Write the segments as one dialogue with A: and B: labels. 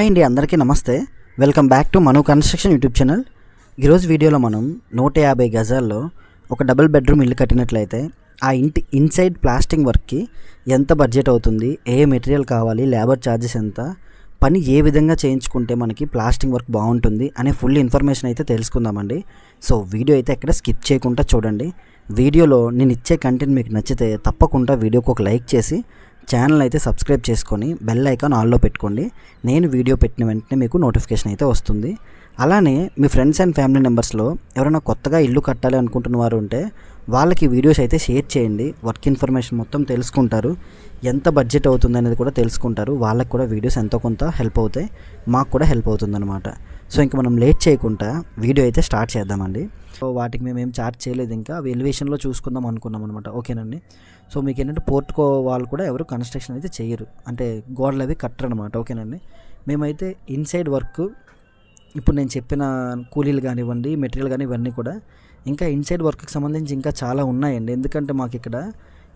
A: Hi అండి అందరికీ నమస్తే. Welcome back to Manu construction YouTube channel. ఈరోజు వీడియోలో మనం నూట యాభై గజాల్లో ఒక డబుల్ బెడ్రూమ్ ఇల్లు కట్టినట్లయితే ఆ ఇంటి ఇన్సైడ్ ప్లాస్టింగ్ వర్క్కి ఎంత బడ్జెట్ అవుతుంది ఏ మెటీరియల్ కావాలి లేబర్ ఛార్జెస్ ఎంత పని ఏ విధంగా చేయించుకుంటే మనకి ప్లాస్టింగ్ వర్క్ బాగుంటుంది అనే ఫుల్ ఇన్ఫర్మేషన్ అయితే తెలుసుకుందామండి. సో వీడియో అయితే ఎక్కడ స్కిప్ చేయకుండా చూడండి. వీడియోలో నేను ఇచ్చే కంటెంట్ మీకు నచ్చితే తప్పకుండా వీడియోకి ఒక లైక్ చేసి ఛానల్ అయితే సబ్స్క్రైబ్ చేసుకొని బెల్ ఐకాన్ ఆల్లో పెట్టుకోండి. నేను వీడియో పెట్టిన వెంటనే మీకు నోటిఫికేషన్ అయితే వస్తుంది. అలానే మీ ఫ్రెండ్స్ అండ్ ఫ్యామిలీ మెంబర్స్లో ఎవరైనా కొత్తగా ఇల్లు కట్టాలి అనుకుంటున్న వారు ఉంటే వాళ్ళకి వీడియోస్ అయితే షేర్ చేయండి. వర్క్ ఇన్ఫర్మేషన్ మొత్తం తెలుసుకుంటారు. ఎంత బడ్జెట్ అవుతుంది అనేది కూడా తెలుసుకుంటారు. వాళ్ళకి కూడా వీడియోస్ ఎంతో కొంత హెల్ప్ అవుతాయి. మాకు కూడా హెల్ప్ అవుతుందన్నమాట. సో ఇంకా మనం లేట్ చేయకుండా వీడియో అయితే స్టార్ట్ చేద్దామండి. సో వాటికి మేము ఏం ఛార్జ్ చేయలేదు ఇంకా. అవి ఎలివేషన్లో చూసుకుందాం అనుకున్నాం అనమాట ఓకేనండి. సో మీకు ఏంటంటే పోర్ట్కో వాళ్ళు కూడా ఎవరు కన్స్ట్రక్షన్ అయితే చేయరు. అంటే గోడలు అవి కట్టరు అనమాట ఓకేనండి. మేమైతే ఇన్సైడ్ వర్క్ ఇప్పుడు నేను చెప్పిన కూలీలు కానివ్వండి మెటీరియల్ కానీ ఇవన్నీ కూడా ఇంకా ఇన్సైడ్ వర్క్కి సంబంధించి ఇంకా చాలా ఉన్నాయండి. ఎందుకంటే మాకు ఇక్కడ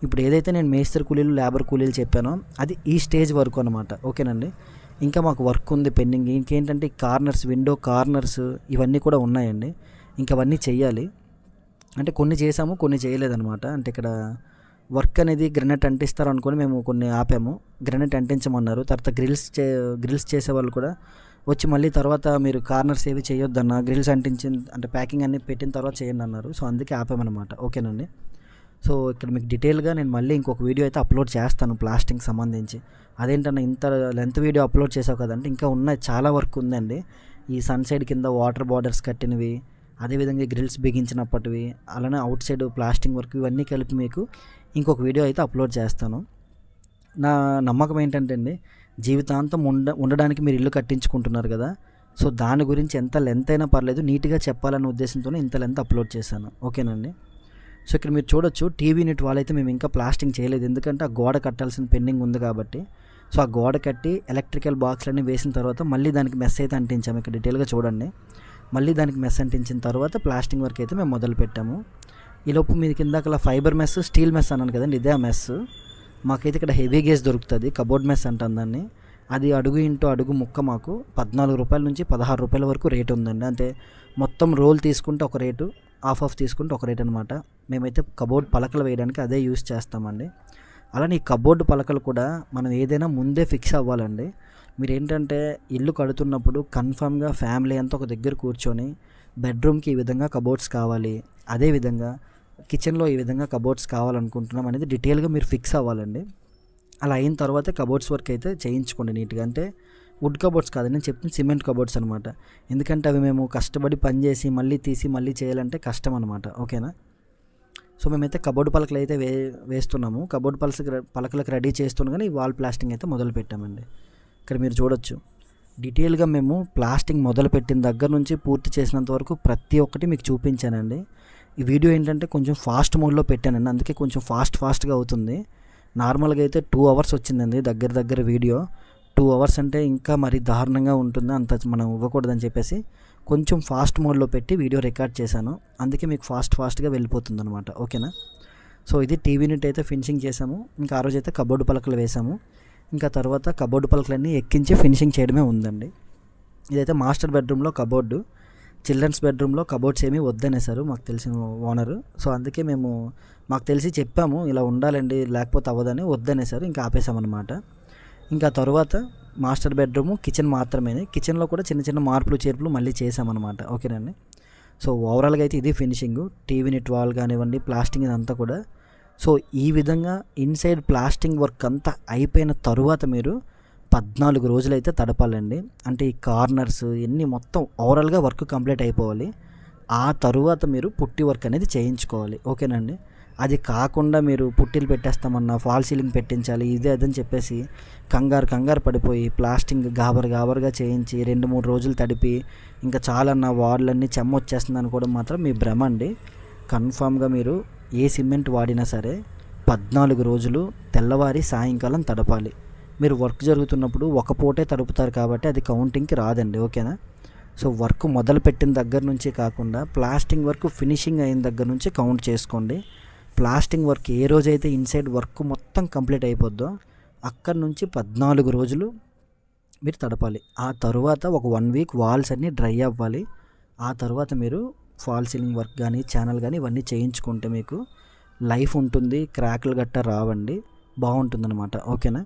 A: ఇప్పుడు ఏదైతే నేను మేస్త్రి కూలీలు లేబర్ కూలీలు చెప్పానో అది ఈ స్టేజ్ వరకు అనమాట ఓకేనండి. ఇంకా మాకు వర్క్ ఉంది పెండింగ్. ఇంకేంటంటే కార్నర్స్ విండో కార్నర్స్ ఇవన్నీ కూడా ఉన్నాయండి. ఇంకా అవన్నీ చేయాలి అంటే కొన్ని చేసాము కొన్ని చేయలేదన్నమాట. అంటే ఇక్కడ వర్క్ అనేది గ్రెనైట్ అంటిస్తారు అనుకొని మేము కొన్ని ఆపాము. గ్రెనైట్ అంటించమన్నారు. తర్వాత గ్రిల్స్ చే గ్రిల్స్ చేసే వాళ్ళు కూడా వచ్చి మళ్ళీ తర్వాత మీరు కార్నర్స్ ఏవి చేయొద్దన్న గ్రిల్స్ అంటించిన అంటే ప్యాకింగ్ అన్ని పెట్టిన తర్వాత చేయండి అన్నారు సో అందుకే ఆపామన్నమాట. ఓకేనండి? సో ఇక్కడ మీకు డీటెయిల్గా నేను మళ్ళీ ఇంకొక వీడియో అయితే అప్లోడ్ చేస్తాను ప్లాస్టింగ్ సంబంధించి. అదేంటన్నా ఇంత లెంత్ వీడియో అప్లోడ్ చేసావు కదంటే ఇంకా ఉన్నాయి చాలా వర్క్ ఉందండి. ఈ సన్ సైడ్ కింద వాటర్ బార్డర్స్ కట్టినవి అదేవిధంగా గ్రిల్స్ బిగించినప్పటివి అలానే అవుట్ సైడ్ ప్లాస్టింగ్ వర్క్ ఇవన్నీ కలిపి మీకు ఇంకొక వీడియో అయితే అప్లోడ్ చేస్తాను. నా నమ్మకం ఏంటంటే అండి జీవితాంతం ఉండ ఉండడానికి మీరు ఇల్లు కట్టించుకుంటున్నారు కదా సో దాని గురించి ఎంత లెంత్ అయినా పర్లేదు నీట్గా చెప్పాలనే ఉద్దేశంతోనే ఇంత లెంత్ అప్లోడ్ చేశాను. ఓకేనండి? సో ఇక్కడ మీరు చూడొచ్చు టీవీ వాల్ అయితే మేము ఇంకా ప్లాస్టింగ్ చేయలేదు. ఎందుకంటే ఆ గోడ కట్టాల్సిన పెండింగ్ ఉంది కాబట్టి. సో ఆ గోడ కట్టి ఎలక్ట్రికల్ బాక్స్లన్నీ వేసిన తర్వాత మళ్ళీ దానికి మెస్ అయితే అంటించాము. ఇక్కడ డీటెయిల్గా చూడండి. మళ్ళీ దానికి మెస్ అంటించిన తర్వాత ప్లాస్టింగ్ వర్క్ అయితే మేము మొదలు పెట్టాము. ఈలోపు మీ కిందాకలా ఫైబర్ మెస్ స్టీల్ మెస్ అన్నాను కదండి ఇదే ఆ మెస్. మాకైతే ఇక్కడ హెవీ గేజ్ దొరుకుతుంది కబోర్డ్ మెస్ అంటాం దాన్ని. అది అడుగు ఇంటూ అడుగు ముక్క మాకు పద్నాలుగు రూపాయల నుంచి పదహారు రూపాయల వరకు రేట్ ఉందండి. అంటే మొత్తం రోల్ తీసుకుంటే ఒక రేటు ఆఫ్ ఆఫ్ తీసుకుంటే ఒక రేట్ అనమాట మేమైతే కబోర్డ్ పలకలు వేయడానికి అదే యూస్ చేస్తామండి. అలానే ఈ కబోర్డ్ పలకలు కూడా మనం ఏదైనా ముందే ఫిక్స్ అవ్వాలండి. మీరు ఏంటంటే ఇల్లు కడుతున్నప్పుడు కన్ఫామ్గా ఫ్యామిలీ అంతా ఒక దగ్గర కూర్చొని బెడ్రూమ్కి ఈ విధంగా కబోర్డ్స్ కావాలి అదేవిధంగా కిచెన్లో ఈ విధంగా కబోర్డ్స్ కావాలనుకుంటున్నాం అనేది డీటెయిల్గా మీరు ఫిక్స్ అవ్వాలండి. అలా అయిన తర్వాత కబోర్డ్స్ వర్క్ అయితే చేయించుకోండి నీట్గా. అంటే వుడ్ కబోర్డ్స్ కాదు నేను చెప్పింది సిమెంట్ కబోర్డ్స్ అనమాట ఎందుకంటే అవి మేము కష్టపడి పని చేసి మళ్ళీ తీసి మళ్ళీ చేయాలంటే కష్టం అనమాట ఓకేనా? సో మేమైతే కబోర్డ్ పలకలు అయితే వే వేస్తున్నాము. కబోర్డ్ పలక పలకలకు రెడీ చేస్తున్నాం కానీ వాల్ ప్లాస్టింగ్ అయితే మొదలు పెట్టామండి. ఇక్కడ మీరు చూడొచ్చు. డీటెయిల్గా మేము ప్లాస్టింగ్ మొదలుపెట్టిన దగ్గర నుంచి పూర్తి చేసినంత వరకు ప్రతి ఒక్కటి మీకు చూపించానండి. ఈ వీడియో ఏంటంటే కొంచెం ఫాస్ట్ మోడ్లో పెట్టానండి. అందుకే కొంచెం ఫాస్ట్ ఫాస్ట్గా అవుతుంది. నార్మల్గా అయితే టూ అవర్స్ వచ్చిందండి దగ్గర దగ్గర వీడియో. టూ అవర్స్ అంటే ఇంకా మరి దారుణంగా ఉంటుంది అంత మనం ఇవ్వకూడదని చెప్పేసి కొంచెం ఫాస్ట్ మోడ్లో పెట్టి వీడియో రికార్డ్ చేశాను. అందుకే మీకు ఫాస్ట్ ఫాస్ట్గా వెళ్ళిపోతుంది అనమాట ఓకేనా? సో ఇది టీవీ నుండి అయితే ఫినిషింగ్ చేసాము ఇంకా ఆ రోజు అయితే కబోర్డు పలకలు వేసాము ఇంకా తర్వాత కబోర్డు పలకలన్నీ ఎక్కించి ఫినిషింగ్ చేయడమే ఉందండి. ఇదైతే మాస్టర్ బెడ్రూమ్లో కబోర్డు. చిల్డ్రన్స్ బెడ్రూమ్లో కబోర్డ్స్ ఏమీ వద్దనేసారు మాకు తెలిసిన ఓనరు. సో అందుకే మేము మాకు తెలిసి చెప్పాము ఇలా ఉండాలండి లేకపోతే అవ్వదని వద్దనేసారు ఇంకా ఆపేసామన్నమాట ఇంకా తర్వాత మాస్టర్ బెడ్రూము కిచెన్ మాత్రమే కిచెన్లో కూడా చిన్న చిన్న మార్పులు చేర్పులు మళ్ళీ చేసామన్నమాట ఓకేనండి? సో ఓవరాల్గా అయితే ఇది ఫినిషింగ్. టీవీని ట్వాల్ కానివ్వండి ప్లాస్టింగ్ ఇదంతా కూడా. సో ఈ విధంగా ఇన్సైడ్ ప్లాస్టింగ్ వర్క్ అంతా అయిపోయిన తరువాత మీరు పద్నాలుగు రోజులైతే తడపాలండి. అంటే ఈ కార్నర్స్ ఇన్ని మొత్తం ఓవరాల్గా వర్క్ కంప్లీట్ అయిపోవాలి. ఆ తరువాత మీరు పుట్టి వర్క్ అనేది చేయించుకోవాలి. ఓకేనండి? అది కాకుండా మీరు పుట్టిలు పెట్టేస్తామన్నా ఫాల్ సీలింగ్ పెట్టించాలి ఇదే అదని చెప్పేసి కంగారు కంగారు పడిపోయి ప్లాస్టింగ్ గాబర్ గాబర్గా చేయించి రెండు మూడు రోజులు తడిపి ఇంకా చాలన్న వార్లన్నీ చెమ్మ వచ్చేస్తుంది అనుకోవడం మాత్రం మీ భ్రమ అండి. కన్ఫామ్గా మీరు ఏ సిమెంట్ వాడినా సరే పద్నాలుగు రోజులు తెల్లవారి సాయంకాలం తడపాలి. మీరు వర్క్ జరుగుతున్నప్పుడు ఒక పూటే తడుపుతారు కాబట్టి అది కౌంటింగ్కి రాదండి ఓకేనా? సో వర్క్ మొదలు పెట్టిన దగ్గర నుంచి కాకుండా ప్లాస్టింగ్ వర్క్ ఫినిషింగ్ అయిన దగ్గర నుంచి కౌంట్ చేసుకోండి. ప్లాస్టింగ్ వర్క్ ఏ రోజైతే ఇన్సైడ్ వర్క్ మొత్తం కంప్లీట్ అయిపోద్దో అక్కడి నుంచి పద్నాలుగు రోజులు మీరు తడపాలి. ఆ తర్వాత ఒక వన్ వీక్ వాల్స్ అన్నీ డ్రై అవ్వాలి. ఆ తర్వాత మీరు ఫాల్ సీలింగ్ వర్క్ కానీ ఛానల్ కానీ ఇవన్నీ చేయించుకుంటే మీకు లైఫ్ ఉంటుంది క్రాక్లు గట్ట రావండి బాగుంటుందన్నమాట ఓకేనా?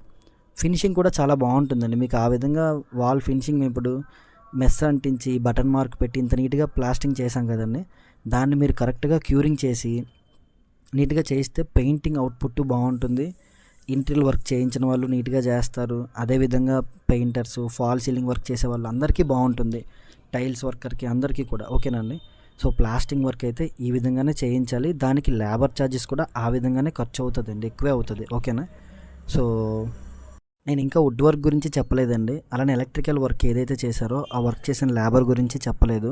A: ఫినిషింగ్ కూడా చాలా బాగుంటుందండి. మీకు ఆ విధంగా వాల్ ఫినిషింగ్ ఇప్పుడు మెస్ అంటించి బటన్ మార్క్ పెట్టి ఇంత నీట్గా ప్లాస్టింగ్ చేసాం కదండి. దాన్ని మీరు కరెక్ట్గా క్యూరింగ్ చేసి నీట్గా చేస్తే పెయింటింగ్ అవుట్పుట్ బాగుంటుంది. ఇంటీరియల్ వర్క్ చేయించిన వాళ్ళు నీట్గా చేస్తారు. అదేవిధంగా పెయింటర్స్ ఫాల్ సీలింగ్ వర్క్ చేసే వాళ్ళు అందరికీ బాగుంటుంది. టైల్స్ వర్కర్కి అందరికీ కూడా ఓకేనండి? సో ప్లాస్టింగ్ వర్క్ అయితే ఈ విధంగానే చేయించాలి. దానికి లేబర్ ఛార్జెస్ కూడా ఆ విధంగానే ఖర్చు అవుతుందండి ఎక్కువే అవుతుంది ఓకేనా? సో నేను ఇంకా వుడ్ వర్క్ గురించి చెప్పలేదండి. అలానే ఎలక్ట్రికల్ వర్క్ ఏదైతే చేశారో ఆ వర్క్ చేసిన లేబర్ గురించి చెప్పలేదు.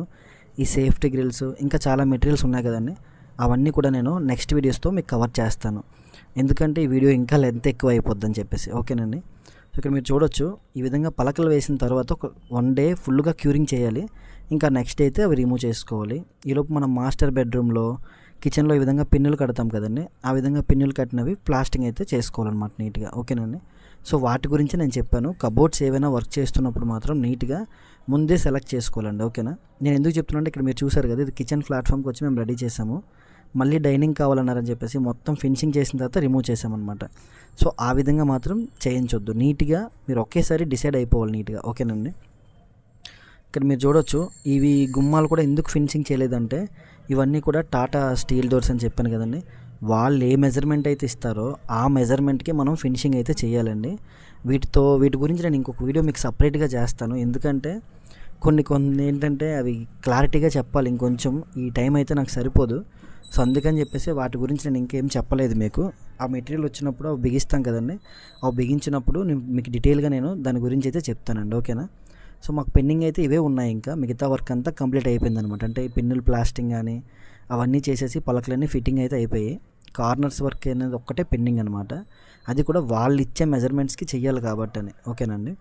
A: ఈ సేఫ్టీ గ్రిల్స్ ఇంకా చాలా మెటీరియల్స్ ఉన్నాయి కదండి. అవన్నీ కూడా నేను నెక్స్ట్ వీడియోస్తో మీకు కవర్ చేస్తాను. ఎందుకంటే ఈ వీడియో ఇంకా లెంత్ ఎక్కువ అయిపోద్దని చెప్పేసి. ఓకేనండి? సో ఇక్కడ మీరు చూడొచ్చు ఈ విధంగా పలకలు వేసిన తర్వాత ఒక వన్ డే ఫుల్గా క్యూరింగ్ చేయాలి. ఇంకా నెక్స్ట్ అయితే అవి రిమూవ్ చేసుకోవాలి. ఈలోపు మనం మాస్టర్ బెడ్రూమ్లో కిచెన్లో ఈ విధంగా పిన్నులు కడతాం కదండి. ఆ విధంగా పిన్నులు కట్టినవి ప్లాస్టింగ్ అయితే చేసుకోవాలన్నమాట నీట్గా. ఓకేనండి? సో వాటి గురించి నేను చెప్పాను. కబోర్డ్స్ ఏవైనా వర్క్ చేస్తున్నప్పుడు మాత్రం నీట్గా ముందే సెలెక్ట్ చేసుకోవాలండి. ఓకేనా? నేను ఎందుకు చెప్తున్నానంటే ఇక్కడ మీరు చూసారు కదా ఇది కిచెన్ ప్లాట్ఫామ్కి వచ్చి మేము రెడీ చేసాము. మళ్ళీ డైనింగ్ కావాలన్నారని చెప్పేసి మొత్తం ఫినిషింగ్ చేసిన తర్వాత రిమూవ్ చేసామన్నమాట. సో ఆ విధంగా మాత్రం చేయించొద్దు. నీట్గా మీరు ఒకేసారి డిసైడ్ అయిపోవాలి నీట్గా. ఓకేనండి? ఇక్కడ మీరు చూడొచ్చు ఇవి గుమ్మాలు కూడా ఎందుకు ఫినిషింగ్ చేయలేదంటే ఇవన్నీ కూడా టాటా స్టీల్ డోర్స్ అని చెప్పాను కదండి. వాళ్ళు ఏ మెజర్మెంట్ అయితే ఇస్తారో ఆ మెజర్మెంట్కి మనం ఫినిషింగ్ అయితే చేయాలండి. వీటితో వీటి గురించి నేను ఇంకొక వీడియో మీకు సపరేట్గా చేస్తాను. ఎందుకంటే కొన్ని కొన్ని ఏంటంటే అవి క్లారిటీగా చెప్పాలి. ఇంకొంచెం ఈ టైం అయితే నాకు సరిపోదు. సో అందుకని చెప్పేసి వాటి గురించి నేను ఇంకేం చెప్పలేదు మీకు. ఆ మెటీరియల్ వచ్చినప్పుడు అవి బిగిస్తాం కదండి. అవి బిగించినప్పుడు నేను మీకు డీటెయిల్గా నేను దాని గురించి అయితే చెప్తానండి. ఓకేనా? సో మాకు పెండింగ్ అయితే ఇవే ఉన్నాయి ఇంకా. మిగతా వర్క్ అంతా కంప్లీట్ అయిపోయింది అనమాట అంటే పెన్నులు పిన్నులు ప్లాస్టింగ్ కానీ అవన్నీ చేసేసి పలకలన్నీ ఫిట్టింగ్ అయితే అయిపోయాయి. కార్నర్స్ వర్క్ అనేది ఒక్కటే పెండింగ్ అనమాట అది కూడా వాళ్ళు ఇచ్చే మెజర్మెంట్స్కి చెయ్యాలి కాబట్టి అని. ఓకేనండి?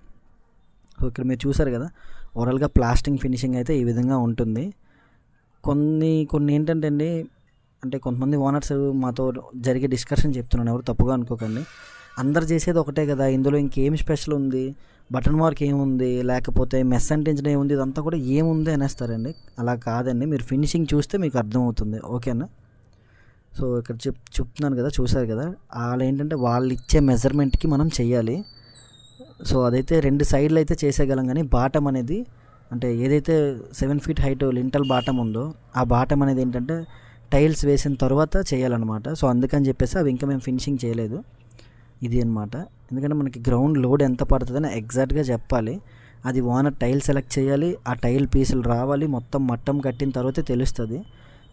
A: సో ఇక్కడ మీరు చూసారు కదా? ఓవరాల్గా ప్లాస్టింగ్ ఫినిషింగ్ అయితే ఈ విధంగా ఉంటుంది. కొన్ని కొన్ని ఏంటంటే అండి అంటే కొంతమంది ఓనర్స్ మాతో జరిగే డిస్కషన్ చెప్తున్నాను. ఎవరు తప్పుగా అనుకోకండి. అందరు చేసేది ఒకటే కదా. ఇందులో ఇంకేం స్పెషల్ ఉంది? బటన్ మార్క్ ఏముంది? లేకపోతే మెస్ అంటించడం ఏముంది? ఇదంతా కూడా ఏముంది అనేస్తారండి. అలా కాదండి. మీరు ఫినిషింగ్ చూస్తే మీకు అర్థమవుతుంది. ఓకేనా? సో ఇక్కడ చెప్ చెప్తున్నాను కదా చూసారు కదా? వాళ్ళు ఏంటంటే వాళ్ళు ఇచ్చే మెజర్మెంట్కి మనం చేయాలి సో అదైతే రెండు సైడ్లు అయితే చేసేయగలం కానీ బాటం అనేది అంటే ఏదైతే seven feet height lintel bottom ఉందో ఆ బాటం అనేది ఏంటంటే టైల్స్ వేసిన తర్వాత చేయాలన్నమాట. సో అందుకని చెప్పేసి అవి ఇంకా మేము ఫినిషింగ్ చేయలేదు. ఇది అనమాట ఎందుకంటే మనకి గ్రౌండ్ లోడ్ ఎంత పడుతుందని ఎగ్జాక్ట్గా చెప్పాలి. అది ఓనర్ టైల్ సెలెక్ట్ చేయాలి ఆ టైల్ పీసులు రావాలి మొత్తం మట్టం కట్టిన తర్వాతే తెలుస్తుంది.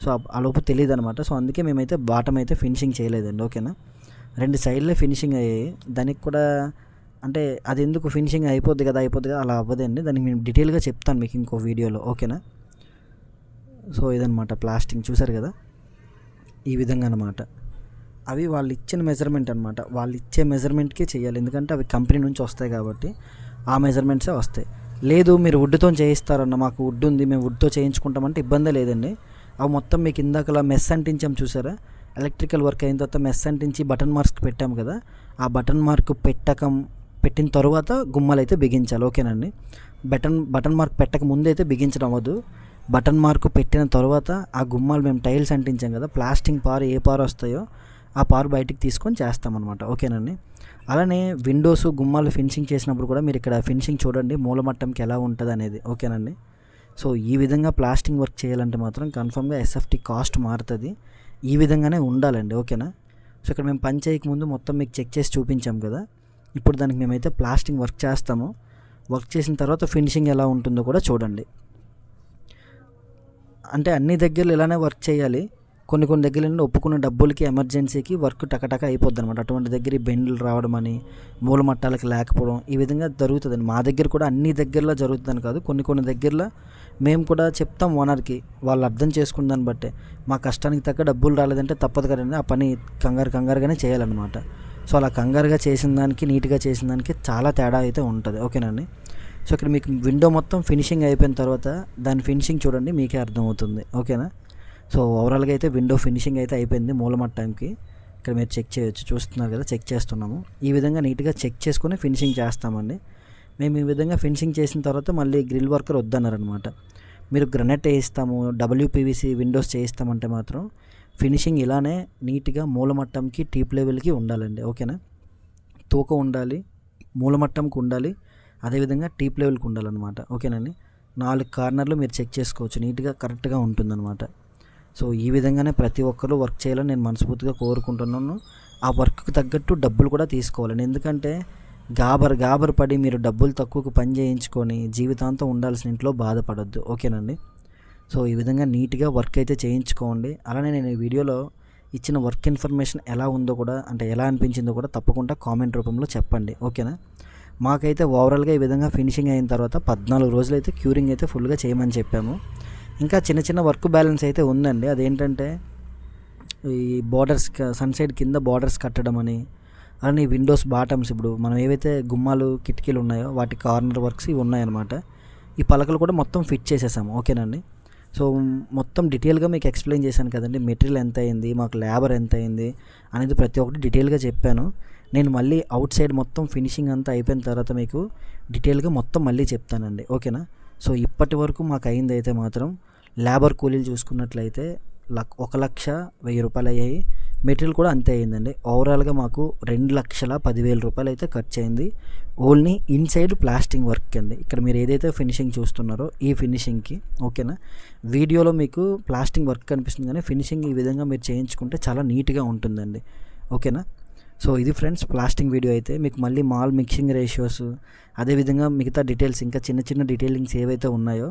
A: సో ఆ- లోపు తెలియదు అనమాట సో అందుకే మేమైతే బాటం అయితే ఫినిషింగ్ చేయలేదండి ఓకేనా రెండు సైడ్లే ఫినిషింగ్ అయ్యాయి. దానికి కూడా అంటే అది ఎందుకు ఫినిషింగ్ అయిపోద్ది కదా అయిపోద్ది కదా అలా అవ్వదండి. దానికి నేను డీటెయిల్గా చెప్తాను మీకు ఇంకో వీడియోలో ఓకేనా సో ఇదనమాట ప్లాస్టింగ్ చూసారు కదా? ఈ విధంగా అనమాట అవి వాళ్ళు ఇచ్చిన మెజర్మెంట్ అనమాట వాళ్ళు ఇచ్చే మెజర్మెంట్కే చేయాలి. ఎందుకంటే అవి కంపెనీ నుంచి వస్తాయి కాబట్టి ఆ మెజర్మెంట్సే వస్తాయి. లేదు మీరు వుడ్తో చేయిస్తారన్న మాకు వుడ్ ఉంది మేము వుడ్తో చేయించుకుంటామంటే ఇబ్బందే లేదండి. అవి మొత్తం మీకు ఇందాకలా మెస్ అంటించాం చూసారా? ఎలక్ట్రికల్ వర్క్ అయిన తర్వాత మెస్ అంటించి బటన్ మార్క్స్ పెట్టాం కదా ఆ బటన్ మార్క్ పెట్టకం పెట్టిన తర్వాత గుమ్మలు అయితే బిగించాలి. ఓకేనండి? బటన్ బటన్ మార్క్ పెట్టక ముందు అయితే బిగించడం అవ్వదు. బటన్ మార్క్ పెట్టిన తర్వాత ఆ గుమ్మాలు మేము టైల్స్ అంటించాం కదా ప్లాస్టింగ్ పారు ఏ పారు వస్తాయో ఆ పారు బయటికి తీసుకొని చేస్తామన్నమాట. ఓకేనండి? అలానే విండోస్ గుమ్మాలు ఫినిషింగ్ చేసినప్పుడు కూడా మీరు ఇక్కడ ఫినిషింగ్ చూడండి మూలమట్టంకి ఎలా ఉంటుంది అనేది ఓకేనండి? సో ఈ విధంగా ప్లాస్టింగ్ వర్క్ చేయాలంటే మాత్రం కన్ఫర్మ్గా ఎస్ఎఫ్టీ కాస్ట్ మారుతుంది. ఈ విధంగానే ఉండాలండి ఓకేనా? సో ఇక్కడ మేము పని చేయక ముందు మొత్తం మీకు చెక్ చేసి చూపించాం కదా? ఇప్పుడు దానికి మేమైతే ప్లాస్టింగ్ వర్క్ చేస్తాము. వర్క్ చేసిన తర్వాత ఫినిషింగ్ ఎలా ఉంటుందో కూడా చూడండి. అంటే అన్ని దగ్గరలో ఇలానే వర్క్ చేయాలి. కొన్ని కొన్ని దగ్గర ఒప్పుకున్న డబ్బులకి ఎమర్జెన్సీకి వర్క్ టకటక అయిపోద్ది అనమాట అటువంటి దగ్గర బెండ్లు రావడం అని మూలమట్టాలకి లేకపోవడం ఈ విధంగా జరుగుతుందండి. మా దగ్గర కూడా అన్ని దగ్గరలో జరుగుతుందని కాదు కొన్ని కొన్ని దగ్గరలో మేము కూడా చెప్తాం ఓనర్కి వాళ్ళు అర్థం చేసుకున్న దాన్ని బట్టే. మా కష్టానికి తగ్గ డబ్బులు రాలేదంటే తప్పదు కదండి ఆ పని కంగారు కంగారుగానే చేయాలన్నమాట. సో అలా కంగారుగా చేసిన దానికి నీట్గా చేసిన దానికి చాలా తేడా అయితే ఉంటుంది. ఓకేనండి? సో ఇక్కడ మీకు విండో మొత్తం ఫినిషింగ్ అయిపోయిన తర్వాత దాని ఫినిషింగ్ చూడండి మీకే అర్థమవుతుంది. ఓకేనా? సో ఓవరాల్గా అయితే విండో ఫినిషింగ్ అయితే అయిపోయింది మూలమట్టంకి ఇక్కడ మీరు చెక్ చేయొచ్చు చూస్తున్నారు కదా చెక్ చేస్తున్నాము. ఈ విధంగా నీట్గా చెక్ చేసుకుని ఫినిషింగ్ చేస్తామండి. మేము ఈ విధంగా ఫినిషింగ్ చేసిన తర్వాత మళ్ళీ గ్రిల్ వర్కర్ వద్దన్నారనమాట మీరు గ్రనైట్ వేయిస్తాము డబ్ల్యూపీవీసీ విండోస్ చేయిస్తామంటే మాత్రం ఫినిషింగ్ ఇలానే నీట్గా మూలమట్టంకి టీప్ లెవెల్కి ఉండాలండి ఓకేనా తూక ఉండాలి మూలమట్టంకి ఉండాలి అదేవిధంగా టీప్ లెవెల్కి ఉండాలన్నమాట ఓకేనండి నాలుగు కార్నర్లు మీరు చెక్ చేసుకోవచ్చు నీట్గా కరెక్ట్గా ఉంటుందన్నమాట. సో ఈ విధంగానే ప్రతి ఒక్కరూ వర్క్ చేయాలని నేను మనస్ఫూర్తిగా కోరుకుంటున్నాను. ఆ వర్క్కి తగ్గట్టు డబ్బులు కూడా తీసుకోవాలని. ఎందుకంటే గాబర్ గాబర్ పడి మీరు డబ్బులు తక్కువకు పని చేయించుకొని జీవితాంతం ఉండాల్సిన ఇంట్లో బాధపడద్దు. ఓకేనండి? సో ఈ విధంగా నీట్గా వర్క్ అయితే చేయించుకోండి. అలానే నేను ఈ వీడియోలో ఇచ్చిన వర్క్ ఇన్ఫర్మేషన్ ఎలా ఉందో కూడా అంటే ఎలా అనిపించిందో కూడా తప్పకుండా కామెంట్ రూపంలో చెప్పండి. ఓకేనా? మాకైతే ఓవరాల్గా ఈ విధంగా ఫినిషింగ్ అయిన తర్వాత పద్నాలుగు రోజులు అయితే క్యూరింగ్ అయితే ఫుల్గా చేయమని చెప్పాము. ఇంకా చిన్న చిన్న వర్క్ బ్యాలెన్స్ అయితే ఉందండి. అదేంటంటే ఈ బార్డర్స్ సన్సైడ్ కింద బార్డర్స్ కట్టడం అని అలానే విండోస్ బాటమ్స్ ఇప్పుడు మనం ఏవైతే గుమ్మాలు కిటికీలు ఉన్నాయో వాటి కార్నర్ వర్క్స్ ఇవి ఉన్నాయన్నమాట. ఈ పలకలు కూడా మొత్తం ఫిట్ చేసేసాము. ఓకేనండి? సో మొత్తం డీటెయిల్గా మీకు ఎక్స్ప్లెయిన్ చేశాను కదండి. మెటీరియల్ ఎంత అయింది మాకు లేబర్ ఎంత అయింది అనేది ప్రతి ఒక్కటి డీటెయిల్గా చెప్పాను. నేను మళ్ళీ అవుట్ సైడ్ మొత్తం ఫినిషింగ్ అంతా అయిపోయిన తర్వాత మీకు డీటెయిల్గా మొత్తం మళ్ళీ చెప్తానండి. ఓకేనా? సో ఇప్పటి వరకు మాకు అయింది అయితే మాత్రం లేబర్ కూలీలు చూసుకున్నట్లయితే లక్ ఒక లక్ష వెయ్యి రూపాయలు అయ్యాయి మెటీరియల్ కూడా అంతే అయిందండి ఓవరాల్గా మాకు రెండు లక్షల పదివేల రూపాయలు అయితే ఖర్చు అయింది ఓన్లీ ఇన్సైడ్ ప్లాస్టింగ్ వర్క్ అండి. ఇక్కడ మీరు ఏదైతే ఫినిషింగ్ చూస్తున్నారో ఈ ఫినిషింగ్కి ఓకేనా? వీడియోలో మీకు ప్లాస్టింగ్ వర్క్ కనిపిస్తుంది కానీ ఫినిషింగ్ ఈ విధంగా మీరు చేయించుకుంటే చాలా నీట్గా ఉంటుందండి. ఓకేనా? సో ఇది ఫ్రెండ్స్ ప్లాస్టింగ్ వీడియో అయితే. మీకు మళ్ళీ మాల్ మిక్సింగ్ రేషియోస్ అదేవిధంగా మిగతా డీటెయిల్స్ ఇంకా చిన్న చిన్న డీటెయిలింగ్స్ ఏవైతే ఉన్నాయో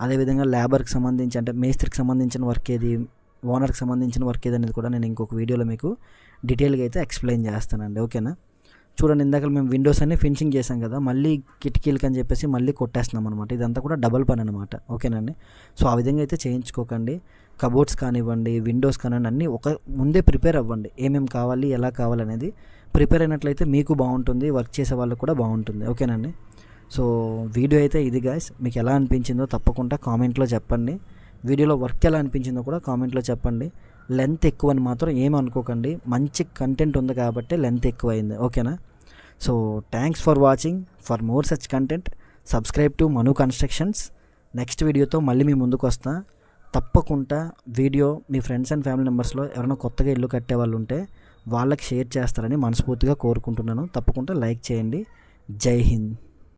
A: అదేవిధంగా లేబర్కి సంబంధించి అంటే మేస్త్రికి సంబంధించిన వర్క్ ఏది ఓనర్కి సంబంధించిన వర్క్ ఏది అనేది కూడా నేను ఇంకొక వీడియోలో మీకు డీటెయిల్గా అయితే ఎక్స్ప్లెయిన్ చేస్తానండి. ఓకేనా? చూడండి ఇందాక మేము విండోస్ అన్ని ఫినిషింగ్ చేసాం కదా మళ్ళీ కిటికీలకి అని చెప్పేసి మళ్ళీ కొట్టేస్తున్నాం అనమాట ఇదంతా కూడా డబల్ పని అనమాట ఓకేనండి? సో ఆ విధంగా అయితే చేయించుకోకండి. కబోర్డ్స్ కానివ్వండి విండోస్ కానివ్వండి అన్నీ ఒక ముందే ప్రిపేర్ అవ్వండి. ఏమేమి కావాలి ఎలా కావాలనేది ప్రిపేర్ అయినట్లయితే మీకు బాగుంటుంది వర్క్ చేసే వాళ్ళకి కూడా బాగుంటుంది. ఓకేనండి సో వీడియో అయితే ఇది గాయస్. మీకు ఎలా అనిపించిందో తప్పకుండా కామెంట్లో చెప్పండి. వీడియోలో వర్క్ ఎలా అనిపించిందో కూడా కామెంట్లో చెప్పండి. లెంత్ ఎక్కువ అని మాత్రం ఏం అనుకోకండి. మంచి కంటెంట్ ఉంది కాబట్టి లెంత్ ఎక్కువైంది. ఓకేనా? So thanks for watching for more such content subscribe to Manu constructions next వీడియోతో మళ్ళీ మీ ముందుకు వస్తా. తప్పకుండా వీడియో మీ ఫ్రెండ్స్ అండ్ ఫ్యామిలీ మెంబర్స్లో ఎవరైనా కొత్తగా ఇల్లు కట్టే వాళ్ళు ఉంటే వాళ్ళకి షేర్ చేస్తారని మనస్ఫూర్తిగా కోరుకుంటున్నాను. తప్పకుండా లైక్ చేయండి. జై హింద్.